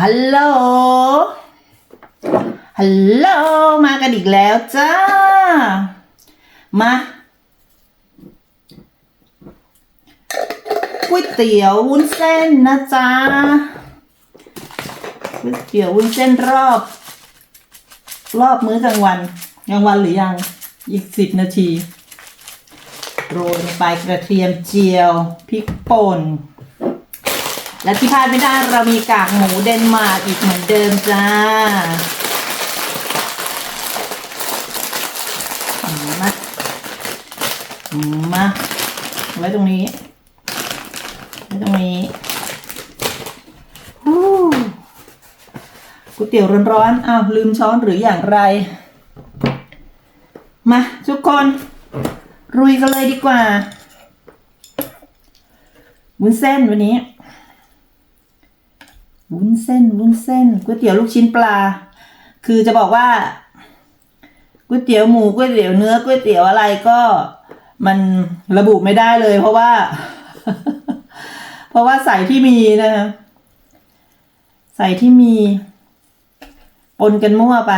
ฮัลโหล ฮัลโหล มากันอีกแล้วจ้า มาก๋วยเตี๋ยววุ้นเส้นนะจ๊ะก๋วยเตี๋ยววุ้นเส้นรอบ รอบมื้อกลางวันกลางวันหรือยัง อีกสิบนาที โรยลงไปกระเทียมเจียว พริกป่น และที่พลาดไม่ได้เรามีกากหมูเดนมาร์กอีกเหมือนเดิมจ้ามามาไว้ตรงนี้ ไว้ตรงนี้ก๋วยเตี๋ยวร้อนๆ อ้าว ลืมช้อนหรืออย่างไร มาทุกคนรุยกันเลยดีกว่าวุ้นเส้นวันนี้ วุ้นเส้นวุ้นเส้นก๋วยเตี๋ยวลูกชิ้นปลา คือจะบอกว่าก๋วยเตี๋ยวหมูก๋วยเตี๋ยวเนื้อก๋วยเตี๋ยวอะไรก็มันระบุไม่ได้เลย เพราะว่า เพราะว่าใส่ที่มีนะคะใส่ที่มีปนกันมั่วไป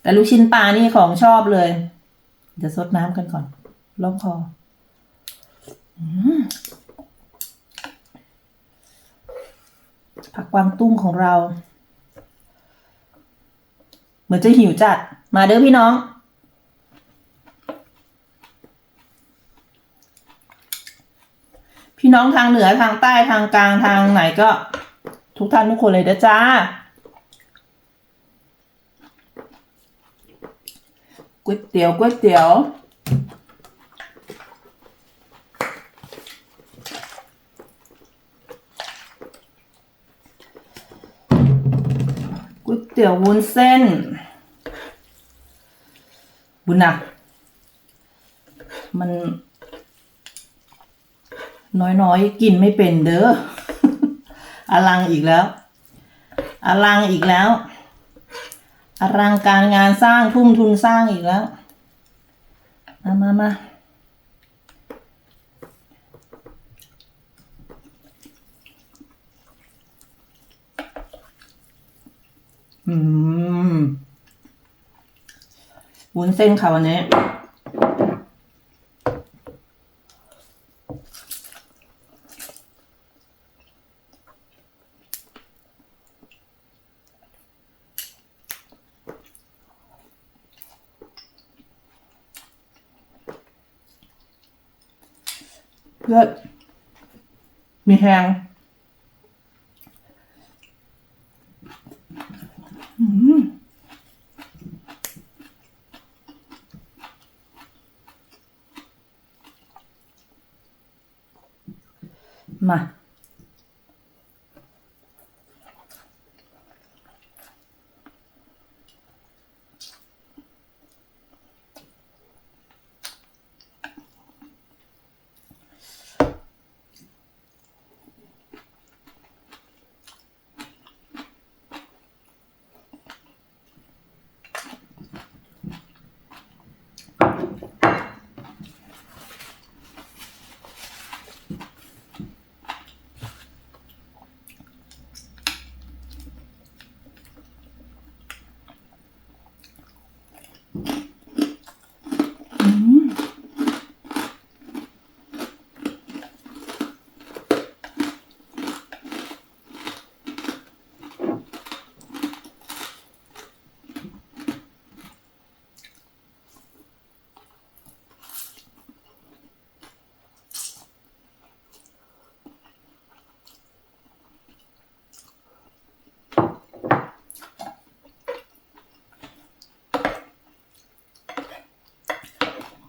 แต่ลูกชิ้นปลานี่ของชอบเลย เดี๋ยวซดน้ำกันก่อนล่องคออืม ผักกวางตุ้งของเรา เหมือนจะหิวจัด มาเด้อพี่น้อง พี่น้องทางเหนือทางใต้ทางกลางทางไหนก็ ทุกท่านทุกคนเลยเด้อจ้าก๋วยเตี๋ยวก๋วยเตี๋ยว ตี๋ยววุ้นเส้น บุญหนัก มัน น้อยๆ กินไม่เป็นเด้อ อลังอีกแล้ว อลังอีกแล้ว อลังการงานสร้างทุ่มทุนสร้างอีกแล้ว มามามา อืมวุ้นเส้นค่ะวันนี้ เพื่อมีแหงอืม มา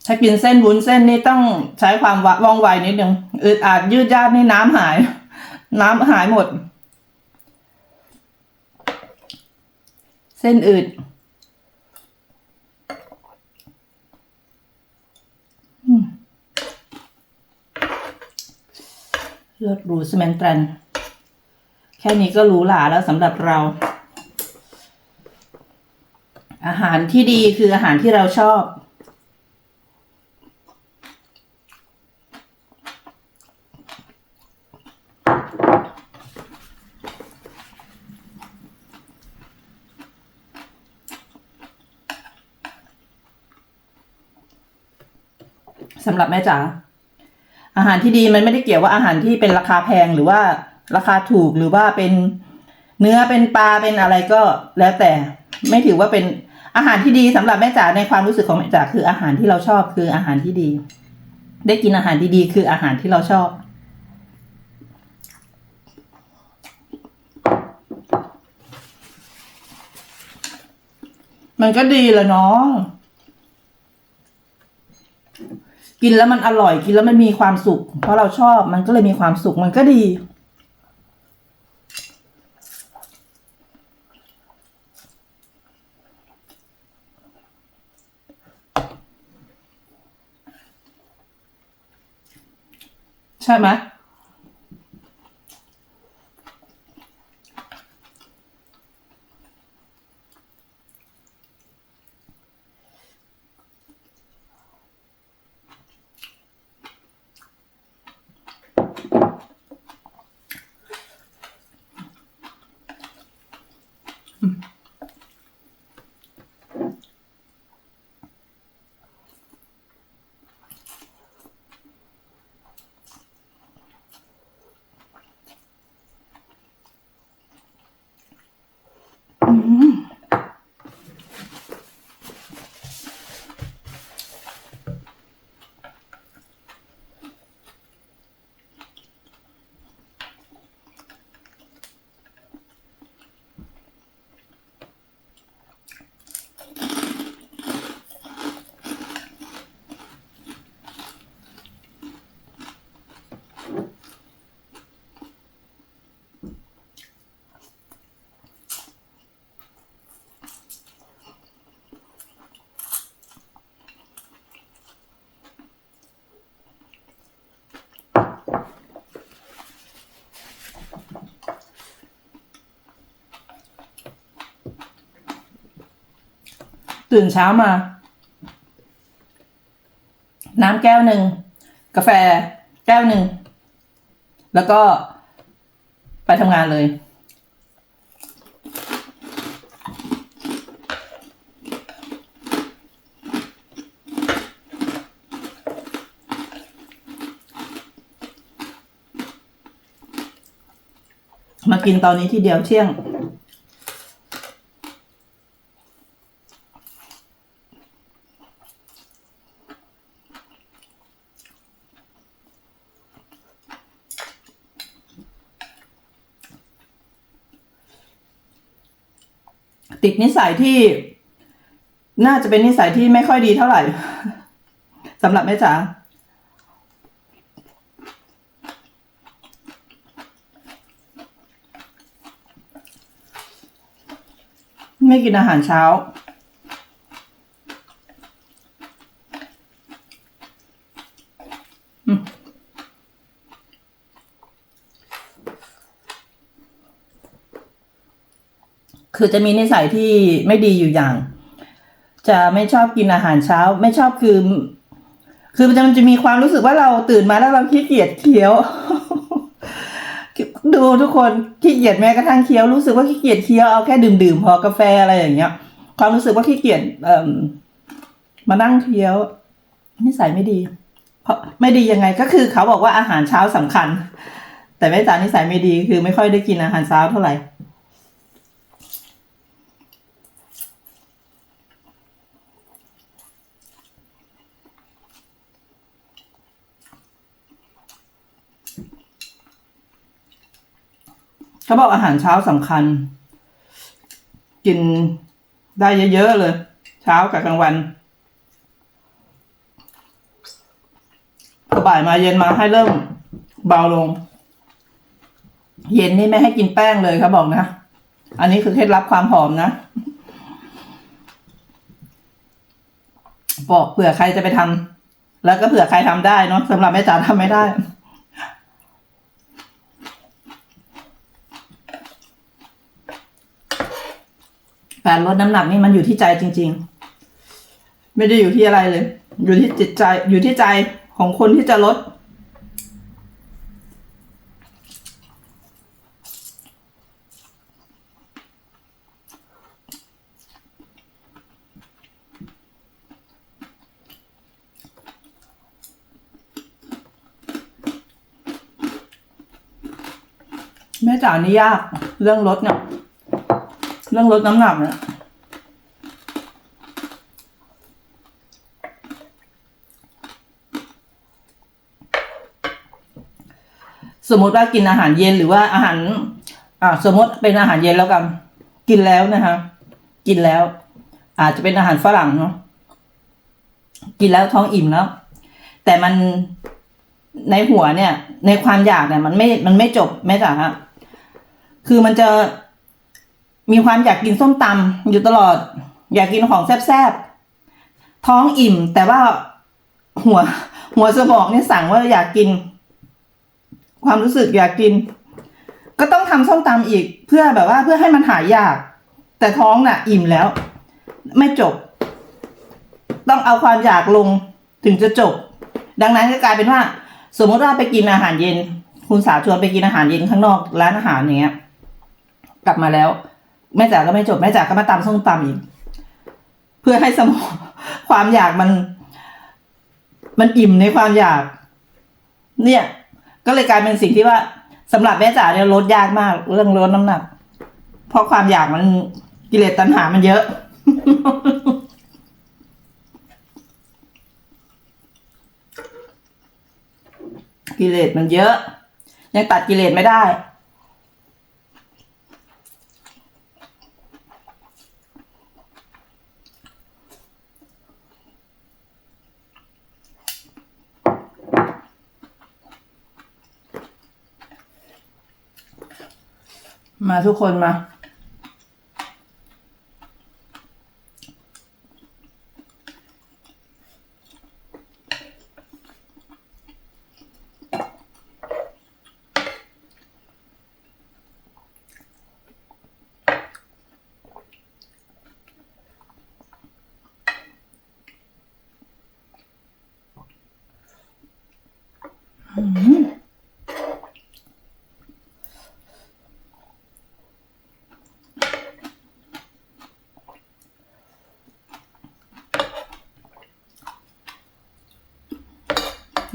ถ้ากินเส้นวุ้นเส้นนี่ต้องใช้ความว,ว่องไวนิดนึงอึดอาดยืดยาดนี่น้ำหาย น้ำหายหมด เส้นอืดเลือดรูสแมนแตรนแค่นี้ก็รู้หราแล้วสำหรับเรา อาหารที่ดีคืออาหารที่เราชอบ สำหรับแม่จ๋าอาหารที่ดีมันไม่ได้เกี่ยวว่าอาหารที่เป็นราคาแพงหรือว่าราคาถูกหรือว่าเป็นเนื้อเป็นปลาเป็นอะไรก็แล้วแต่ไม่ถือว่าเป็นอาหารที่ดีสำหรับแม่จ๋าในความรู้สึกของแม่จ๋าคืออาหารที่เราชอบคืออาหารที่ดี ได้กินอาหารดีๆคืออาหารที่เราชอบมันก็ดีแหละน้อง กินแล้วมันอร่อยกินแล้วมันมีความสุข เพราะเราชอบมันก็เลยมีความสุขมันก็ดี ใช่ไหม Mm-hmm. ตื่นเช้ามา น้ำแก้วหนึ่ง กาแฟแก้วหนึ่ง แล้วก็ไปทำงานเลย มากินตอนนี้ทีเดียวเที่ยง ติดนิสัยที่ น่าจะเป็นนิสัยที่ไม่ค่อยดีเท่าไหร่สำหรับแม่จ๋าไม่กินอาหารเช้า คือจะมีนิสัยที่ไม่ดีอยู่อย่าง จะไม่ชอบกินอาหารเช้า ไม่ชอบคือ คือมันจะมีความรู้สึกว่าเราตื่นมาแล้วเราขี้เกียจเคี้ยว ดูทุกคนขี้เกียจแม้กระทั่งเคี้ยวรู้สึกว่าขี้เกียจเคี้ยวเอาแค่ดื่มดื่มพอกาแฟอะไรอย่างเงี้ย ความรู้สึกว่าขี้เกียจเอ่มมานั่งเคี้ยวนิสัยไม่ดี เพราะไม่ดียังไงก็คือเขาบอกว่าอาหารเช้าสำคัญ แต่แม่จ๋านิสัยไม่ดีคือไม่ค่อยได้กินอาหารเช้าเท่าไหร่ เขาบอกอาหารเช้าสำคัญ กินได้เยอะๆเลย เช้ากับกลางวันบ่ายมาเย็นมาให้เริ่มเบาลง เย็นนี่ไม่ให้กินแป้งเลยเขาบอกนะ อันนี้คือเคล็ดลับความหอมนะบอกเผื่อใครจะไปทำแล้วก็เผื่อใครทำได้เนาะสำหรับแม่จ๋าทำไม่ได้ แผนลดน้ำหนักนี่มันอยู่ที่ใจจริง ๆ ไม่ได้อยู่ที่อะไรเลย อยู่ที่จิตใจอยู่ที่ใจของคนที่จะลดแม่จ๋านี่ยากเรื่องรถเนี่ย เรื่องลดน้ำหนักเนี่ยสมมติว่ากินอาหารเย็นหรือว่าอาหาร อ่า สมมติเป็นอาหารเย็นแล้วกัน กินแล้วนะคะ กินแล้ว อาจจะเป็นอาหารฝรั่งเนาะกินแล้วท้องอิ่มแล้ว แต่มันในหัวเนี่ย ในความอยากเนี่ยมันไม่มันไม่จบแม่จ๋าฮะคือมันจะ มีความอยากกินส้มตำอยู่ตลอด อยากกินของแซ่บๆ ท้องอิ่ม แต่ว่าหัว หัวสมองเนี่ยสั่งว่าอยากกิน ความรู้สึกอยากกิน ก็ต้องทำส้มตำอีก เพื่อแบบว่าเพื่อให้มันหายอยาก แต่ท้องน่ะ อิ่มแล้ว ไม่จบ ต้องเอาความอยากลงถึงจะจบ ดังนั้นก็กลายเป็นว่า สมมติว่าไปกินอาหารเย็น คุณสาวชวนไปกินอาหารเย็นข้างนอกร้านอาหารอย่างเงี้ยกลับมาแล้ว แม่จ๋าก็ไม่จบแม่จ๋าก็มาตำส้มตำอีก เพื่อให้สมองความอยากมัน มันอิ่มในความอยาก เนี่ย ก็เลยกลายเป็นสิ่งที่ว่าสำหรับแม่จ๋าเนี่ยลดยากมาก เรื่องลดน้ำหนัก เพราะความอยากมันกิเลสตัณหามันเยอะกิเลสมันเยอะ ยังตัดกิเลสไม่ได้ มาทุกคนมา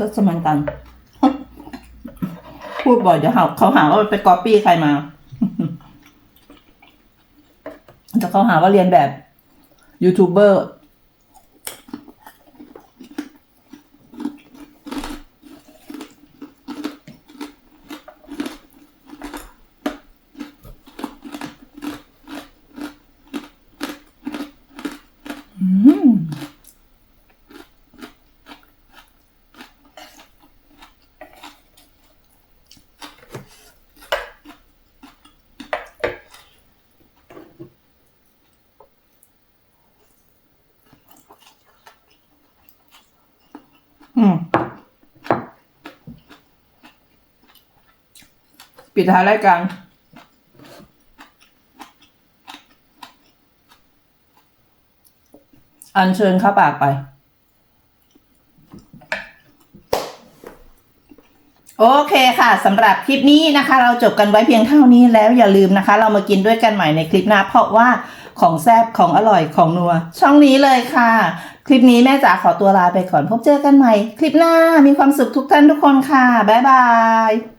รสมันกัน พูดบ่อยเดี๋ยวหาเขาหาว่าไปก๊อปปี้ใครมาจะเขาหาว่าเรียนแบบยูทูบเบอร์ อืม อืม ปิดท้ายรายการอัญเชิญเข้าปากไป โอเคค่ะสำหรับคลิปนี้นะคะ เราจบกันไว้เพียงเท่านี้แล้วอย่าลืมนะคะ เรามากินด้วยกันใหม่ในคลิปหน้าเพราะว่าของแซ่บของอร่อยของนัว ช่องนี้เลยค่ะ คลิปนี้แม่จ๋าขอตัวลาไปก่อนพบเจอกันใหม่ คลิปหน้ามีความสุขทุกท่านทุกคนค่ะ บ๊ายบาย